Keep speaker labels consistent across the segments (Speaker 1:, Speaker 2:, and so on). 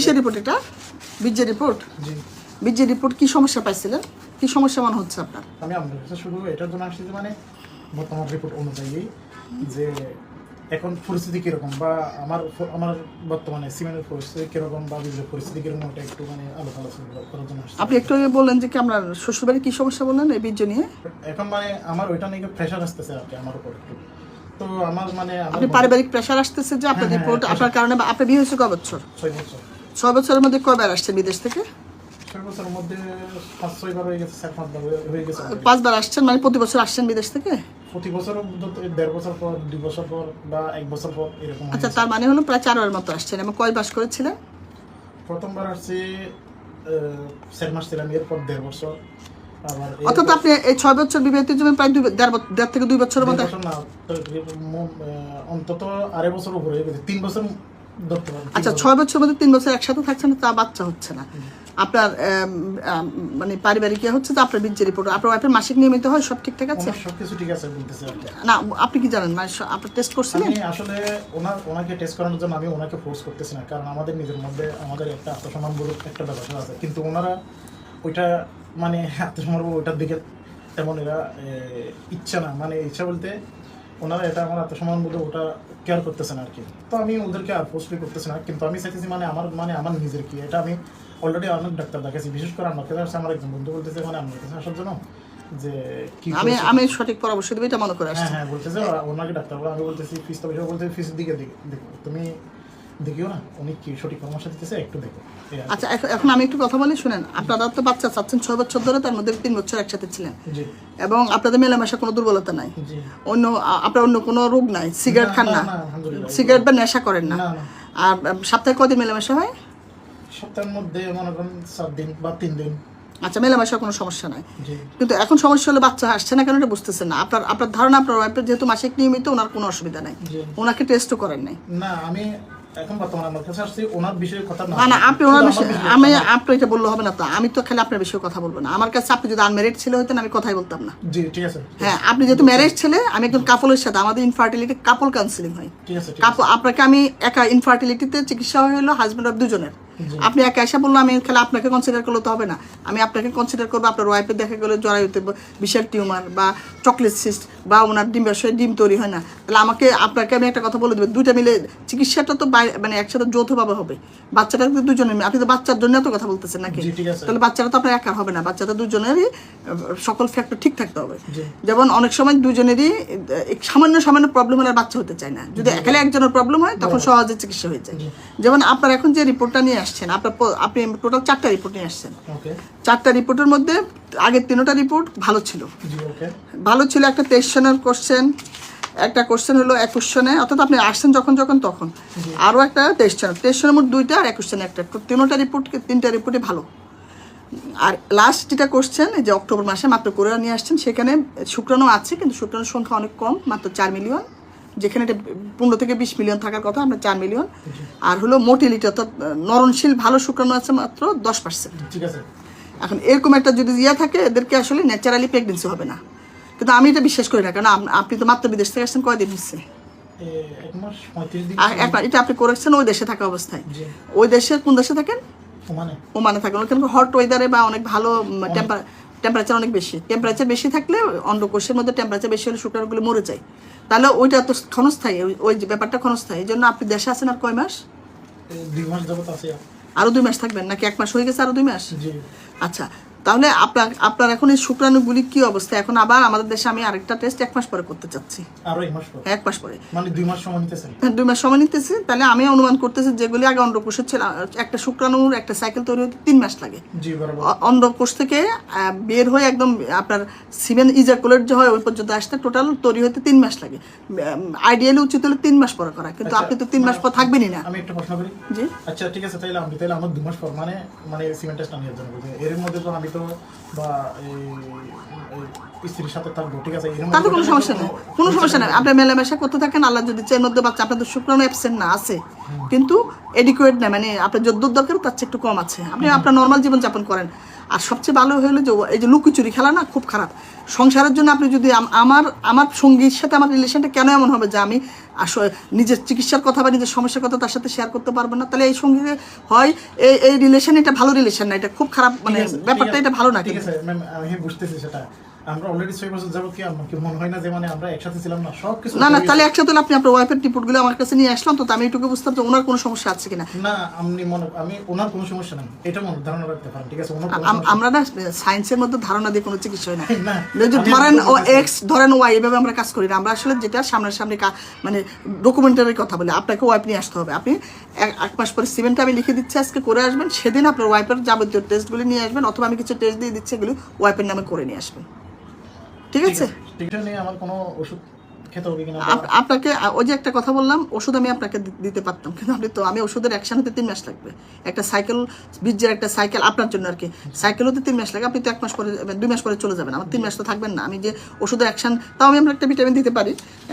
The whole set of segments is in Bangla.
Speaker 1: কিসের রিপোর্ট এটা? বীর্যের রিপোর্ট
Speaker 2: জি।
Speaker 1: বীর্যের রিপোর্ট কি সমস্যা পাইছিলেন? কি সমস্যা মনে হচ্ছে আপনার?
Speaker 2: আমি আপনার কাছে শুধু এটার জন্য আসছি যে মানে বর্তমান রিপোর্ট অনুযায়ী যে এখন পরিস্থিতি কীরকম বা আমার আমার বর্তমানে সিমেন্টের পরিস্থিতি কীরকম বা বীজের পরিস্থিতি কীরকম ওটা একটু মানে আলোচনা আলোচনা করার জন্য আসছি।
Speaker 1: আপনি একটু আগে বললেন যে কি আপনার শ্বশুরবাড়ি কি সমস্যা বললেন এই বীর্য নিয়ে?
Speaker 2: এখন মানে আমার ওইটা নিয়ে প্রেশার আসতেছে আর কি আমার উপর একটু। তো আমার মানে আমার
Speaker 1: আপনি পারিবারিক প্রেশার আসতেছে যে আপনার
Speaker 2: হ্যাঁ,
Speaker 1: রিপোর্ট
Speaker 2: হ্যাঁ,
Speaker 1: আপনার কারণে বা আপনার বিয়ে হয়েছে কয় বছর?
Speaker 2: ছয় বছর।
Speaker 1: ছয় বছরের মধ্যে কয়বার আসছেন বিদেশ থেকে?
Speaker 2: মধ্যে।
Speaker 1: পাঁচবার আসছেন? মানে প্রতি বছর আসছেন বিদেশ থেকে?
Speaker 2: প্রতি বছর দেড় বছর পর দুই বছর পর বা এক বছর পর এরকম
Speaker 1: আচ্ছা তার মানে হলো প্রায় চারবার মতো আসছেন। এবং কয় মাস করেছিলেন?
Speaker 2: প্রথমবার আসছি চার মাস ছিলাম এরপর দেড় বছর।
Speaker 1: অর্থাৎ আপনি এই ছয় বছর বিবাহিত জীবন প্রায় দুই দেড় দেড় থেকে দুই বছরের
Speaker 2: দেড়
Speaker 1: মতো
Speaker 2: না তো ম- আহ, অন্তত আড়াই বছর উপরে হয়ে গেছে। তিন বছর
Speaker 1: আচ্ছা ছয় বছর মধ্যে তিন বছর একসাথে থাকছেন তা বাচ্চা হচ্ছে না। আপনার মানে পারিবারিক ইয়ে হচ্ছে তো আপনার বীর্যের রিপোর্ট আপনার ওয়াইফের মাসিক নিয়মিত হয় সব ঠিকঠাক আছে?
Speaker 2: সবকিছু ঠিক আছে বলতেছে
Speaker 1: না আপনি কি জানেন? মানে আপনার টেস্ট করছিলেন?
Speaker 2: আমি আসলে ওনার ওনাকে টেস্ট করানোর জন্য আমি ওনাকে ফোর্স করতেছি না কারণ আমাদের নিজের মধ্যে আমাদের একটা আত্মসম্মান বোধ একটা ব্যাপার আছে। কিন্তু ওনারা ওইটা মানে আত্মসম্মান ওইটার দিকে তেমন এরা ইচ্ছা না। মানে ইচ্ছা বলতে ওনারা এটা আমার আত্মসম্মান বলে ওটা কেয়ার করতেছেন আর কি। তো আমি ওদেরকে আর পোস্টলি করতেছি না কিন্তু আমি চাইতেছি মানে আমার মানে আমার নিজের কি এটা আমি অলরেডি অনেক ডাক্তার দেখাচ্ছি বিশেষ করে আমার কাছে আমার একজন বন্ধু বলতেছে মানে আমার কাছে আসার জন্য যে কি
Speaker 1: আমি আমি সঠিক পরামর্শ দেবো এটা মনে করে
Speaker 2: হ্যাঁ
Speaker 1: আসছি।
Speaker 2: হ্যাঁ বলতেছে ওনাকে ডাক্তার বলে আমি বলতেছি ফিস তো বিষয় বলতে ফিস দিকে দিকে দেখো তুমি দেখিও না উনি কি সঠিক পরামর্শ দিতেছে একটু দেখো।
Speaker 1: আচ্ছা এখন- আমি একটু কথা বলি শুনেন। আপনারা তো বাচ্চা চাচ্ছেন ছয় বছর ধরে তার মধ্যে তিন বছর একসাথে ছিলেন। এবং আপনাদের মেলামেশা কোনো দুর্বলতা নাই? অন্য আপনার অন্য কোনো রোগ নাই? সিগারেট খান
Speaker 2: না।
Speaker 1: সিগারেট বা নেশা করেন না? আর সপ্তাহে কদিন মেলামেশা হয়?
Speaker 2: সপ্তাহের মধ্যে মনে করেন সাত দিন বা তিন দিন।
Speaker 1: আচ্ছা মেলামেশার কোনো সমস্যা নাই। কিন্তু এখন সমস্যা হলে বাচ্চা আসছে না কেন এটা বুঝতেছেন না? আপনার আপনার ধারণা আপনার ওয়াইফের যেহেতু মাসিক নিয়মিত ওনার কোনো অসুবিধা নাই। ওনাকে টেস্টও করেন নাই।
Speaker 2: না আমি এখন বর্তমানে আমার কাছে আসছি ওনার বিষয়ে কথা না
Speaker 1: না না আপনি ওনার বিষয়ে আমি আপনি এটা বললে হবে না তো। আমি তো খালি আপনার বিষয়ে কথা বলব না। আমার কাছে আপনি যদি ছিল হতেন আমি কথাই বলতাম না।
Speaker 2: জি ঠিক আছে।
Speaker 1: হ্যাঁ আপনি যেহেতু ম্যারেজ ছেলে আমি একজন কাপলের সাথে আমাদের ইনফার্টিলিটি কাপল কাউন্সিলিং হয়।
Speaker 2: ঠিক আছে
Speaker 1: কাপল আপনাকে আমি একা ইনফার্টিলিটিতে চিকিৎসা হলো হাজবেন্ড অফ দুজনের। আপনি একা এসে বলল আমি খালি আপনাকে কনসিডার করলে তো হবে না। আমি আপনাকে কনসিডার করব আপনার ওয়াইফের দেখা গেলে জরায়ুতে বিশাল টিউমার বা চকলেট সিস্ট বা ওনার ডিম ব্যবসায় ডিম তৈরি হয় না। তাহলে আমাকে আপনাকে আমি একটা কথা বলে দেবো দুইটা মিলে চিকিৎসাটা তো মানে একসাথে যৌথভাবে হবে। বাচ্চাটা তো দুজনে আপনি তো বাচ্চার জন্য তো কথা বলতেছেন নাকি। তাহলে বাচ্চাটা তো আপনার একা হবে না বাচ্চাটা দুজনেরই সকল ফ্যাক্টর ঠিক থাকতে হবে। যেমন অনেক সময় দুজনেরই সামান্য সামান্য প্রবলেম হলে আর বাচ্চা হতে চায় না। যদি একালে একজনের প্রবলেম হয় তখন সহজে চিকিৎসা হয়ে যায়। যেমন আপনার এখন যে রিপোর্টটা নিয়ে আসছেন। আপনার আপনি টোটাল চারটা রিপোর্ট নিয়ে আসছেন। চারটা রিপোর্টের মধ্যে আগের তিনটা রিপোর্ট ভালো ছিল। ভালো ছিল একটা তেইশ তেইশনের কোশ্চেন একটা কোশ্চেন হলো একুশনে অর্থাৎ আপনি আসছেন যখন যখন তখন। আরও একটা তেইশ তেইশনের তেইশনের মোট দুইটা আর একুশনে একটা। তিনটা রিপোর্ট তিনটা রিপোর্টই ভালো। আর লাস্ট যেটা কোশ্চেন এই যে অক্টোবর মাসে মাত্র করে নিয়ে আসছেন সেখানে শুক্রাণু আছে কিন্তু শুক্রাণুর সংখ্যা অনেক কম মাত্র চার মিলিয়ন যেখানে এটা পনেরো থেকে বিশ মিলিয়ন থাকার কথা আমরা চার মিলিয়ন। আর হলো মোটিলিটি অর্থাৎ আহ, নরনশীল ভালো শুক্রাণু আছে মাত্র দশ পার্সেন্ট
Speaker 2: ঠিক আছে।
Speaker 1: এখন এরকম একটা যদি ইয়ে থাকে এদেরকে আসলে ন্যাচারালি প্রেগনেন্সি হবে না। কিন্তু আমি এটা বিশ্বাস করি না কারণ আপনি তো মাত্র বিদেশ থেকে আসছেন কয়দিন হচ্ছে? এটা আপনি করেছেন ওই দেশে থাকা অবস্থায়। ওই দেশে কোন দেশে থাকেন?
Speaker 2: মানে
Speaker 1: ওমানে থাকেন। ওখানে হট ওয়েদারে বা অনেক ভালো টেম্পারেচার অনেক বেশি। টেম্পারেচার বেশি থাকলে অন্ডকোষের মধ্যে টেম্পারেচার বেশি হলে শুক্রাণুগুলো মরে যায়। তাহলে ওইটা তো ক্ষণস্থায়ী ওই- ব্যাপারটা ক্ষণস্থায়ী। এই জন্য আপনি দেশে আছেন আর কয় মাস?
Speaker 2: এ, দুই মাস যাবত আছে।
Speaker 1: আরও দুই মাস থাকবেন? নাকি এক মাস হয়ে গেছে আরও দুই মাস? আচ্ছা তাহলে আপনার আপনার এখন এই শুক্রাণুগুলি কি অবস্থা? এখন আবার আমাদের দেশে আমি আরেকটা টেস্ট এক মাস পরে করতে চাচ্ছি।
Speaker 2: আরও এক মাস পর?
Speaker 1: এক মাস পরে।
Speaker 2: মানে দুই মাস সময় নিতেছেন
Speaker 1: হ্যাঁ, দুই মাস সময় নিতেছি। তাহলে আমি অনুমান করতেছি যেগুলি আগে অন্ডকোষের ছিল একটা শুক্রাণুর একটা সাইকেল তৈরি হতে তিন মাস লাগে।
Speaker 2: জি বরাবর।
Speaker 1: অ- অন্ডকোষ থেকে বের হয়ে একদম আপনার সিমেন ইজাকুলেট যে হয় ওই পর্যন্ত আসতে টোটাল তৈরি হতে তিন মাস লাগে। আইডিয়ালি উচিত হলে তিন মাস পরে করা। কিন্তু
Speaker 2: আচ্ছা,
Speaker 1: আপনি তো তিন মাস পর থাকবেনই না।
Speaker 2: আমি একটা প্রশ্ন করি।
Speaker 1: জি।
Speaker 2: আচ্ছা ঠিক আছে তাইলে আমি তাইলে আমার দু মাস পর মানে মানে সিমেন্ট টেস্ট নেওয়ার জন্য এর মধ্যে তো আমি তো বা স্ত্রীর সাথে থাকব ঠিক আছে
Speaker 1: তাতে কোনো সমস্যা নেই। কোনো সমস্যা নেই। আপনি মেলামেশা করতে থাকেন আল্লাহ যদি চেয়ে মধ্যে বাচ্চা আপনাদের শুক্রাণু অ্যাবসেন্ট না আছে কিন্তু এডিকুয়েট না মানে আপনার যদ্দুর দরকার তার চেয়ে একটু কম আছে। আপনি আপনার নর্মাল জীবনযাপন করেন। আর সবচেয়ে ভালো হলো যে এই যে লুকোচুরি খেলা না খুব খারাপ। সংসারের জন্য আপনি যদি আমার আমার সঙ্গীর সাথে আমার রিলেশনটা কেন এমন হবে যে আমি আসলে নিজের চিকিৎসার কথা বা নিজের সমস্যার কথা তার সাথে শেয়ার করতে পারব না? তাহলে এই সঙ্গীতে হয় এই এই রিলেশন এটা ভালো রিলেশন না এটা খুব খারাপ মানে ব্যাপারটা এটা ভালো না
Speaker 2: ঠিক আছে ম্যাম আমি বুঝতেছি সেটা। আমরা অলরেডি ছয় বছর যাব কি আমার মনে হয় না যে মানে আমরা একসাথে ছিলাম না সব কিছু
Speaker 1: না না তাহলে একসাথে আপনি আপনার ওয়াইফের রিপোর্টগুলো আমার কাছে নিয়ে আসলাম তো আমি এটুকু বুঝতাম যে ওনার কোনো সমস্যা আছে কিনা।
Speaker 2: না আপনি মনে আমি ওনার কোনো সমস্যা নেই এটা মনে ধারণা রাখতে পারেন ঠিক আছে? ওনার কোনো
Speaker 1: আম-
Speaker 2: সমস্যা
Speaker 1: আমরা না সায়েন্সের মধ্যে ধারণা দিয়ে কোনো চিকিৎসা হয় না। ধরেন ও এক্স ধরেন ওয়াই এভাবে আমরা কাজ করি না। আমরা আসলে যেটা সামনাসামনি মানে ডকুমেন্টারির কথা বলি আপনাকে ওয়াইফ নিয়ে আসতে হবে। আপনি এক এক মাস পরে সিমেন্টটা আমি লিখে দিচ্ছি আজকে করে আসবেন সেদিন আপনার ওয়াইফের যাবতীয় টেস্টগুলি নিয়ে আসবেন অথবা আমি কিছু টেস্ট দিয়ে দিচ্ছি এগুলি ওয়াইফের নামে করে নিয়ে আসবেন। ঠিক আছে?
Speaker 2: টিকটা নিয়ে আমার কোনো ওষুধ খেতে হবে কিনা?
Speaker 1: আপনাকে ওই যে একটা কথা বললাম ওষুধ আমি আপনাকে দিতে পারতাম। কিন্তু আপনি তো আমি ওষুধের অ্যাকশন হতে তিন মাস লাগবে। একটা সাইকেল বীর্যের একটা সাইকেল আপনার জন্য আর কি। সাইকেল হতে তিন মাস লাগে আপনি তো এক মাস পরে দুই মাস পরে চলে যাবেন। আমার তিন মাস তো থাকবেন না। আমি যে ওষুধের অ্যাকশন তাও আমি আমরা একটা ভিটামিন দিতে পারি।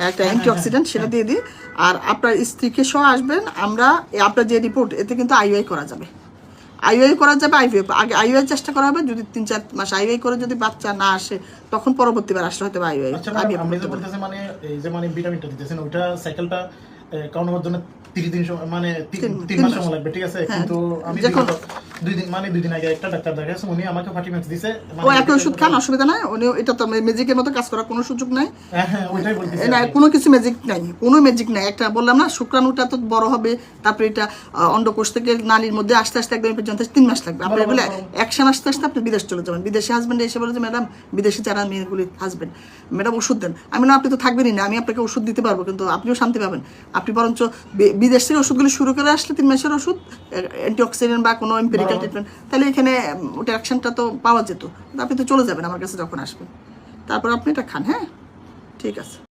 Speaker 1: একটা অ্যান্টিঅক্সিডেন্ট সেটা দিয়ে দিই। আর আপনার স্ত্রীকে সহ আসবেন আমরা আপনার যে রিপোর্ট এতে কিন্তু আইওআই করা যাবে। আইওআই করা যাবে আইভিএফ আগে আইওআই চেষ্টা করা হবে যদি তিন চার মাস আইওআই করে যদি বাচ্চা না আসে তখন পরবর্তীবার আসলে হয়তো আইওআই
Speaker 2: আচ্ছা মানে এই যে মানে ভিটামিনটা দিতেছেন ওটা সাইকেলটা কাউন্টার জন্য তিরিশ দিন মানে তিন- মাস। সময় লাগবে ঠিক আছে? কিন্তু আমি দুই দিন মানে দুই দিন আগে একটা ডাক্তার দেখাচ্ছি উনি আমাকে ফার্টিমেন্টস দিছে। মানে
Speaker 1: ও একটা ওষুধ খান অসুবিধা নাই। উনি এটা তো ম্যাজিকের মতো কাজ করার কোনো সুযোগ নাই।
Speaker 2: হ্যাঁ হ্যাঁ ওইটাই বলতেছি
Speaker 1: না কোনো কিছু ম্যাজিক নাই কোনো ম্যাজিক নাই। একটা বললাম না শুক্রাণুটা তো বড় হবে তারপরে এটা অন্ডকোষ থেকে নালীর মধ্যে আস্তে আস্তে একদম পর্যন্ত তিন মাস লাগবে। আপনি বলে। অ্যাকশন আসতে আসতে আপনি বিদেশ চলে যাবেন। বিদেশি হাজবেন্ড এসে বলে যে ম্যাডাম বিদেশি যারা মেয়েগুলি হাজবেন্ড ম্যাডাম ওষুধ দেন। আমি না আপনি তো থাকবেনই না আমি আপনাকে ওষুধ দিতে পারব কিন্তু আপনিও শান্তি পাবেন। আপনি বরঞ্চ বিদেশ থেকে ওষুধগুলি শুরু করে আসলে তিন মাসের ওষুধ অ্যান্টিঅক্সিডেন্ট বা কোনো এম্পেরিক্যাল ট্রিটমেন্ট তাহলে এখানে ওটা অ্যাকশনটা তো পাওয়া যেত। আপনি তো চলে যাবেন আমার কাছে যখন আসবেন। তারপর আপনি এটা খান হ্যাঁ? ঠিক আছে।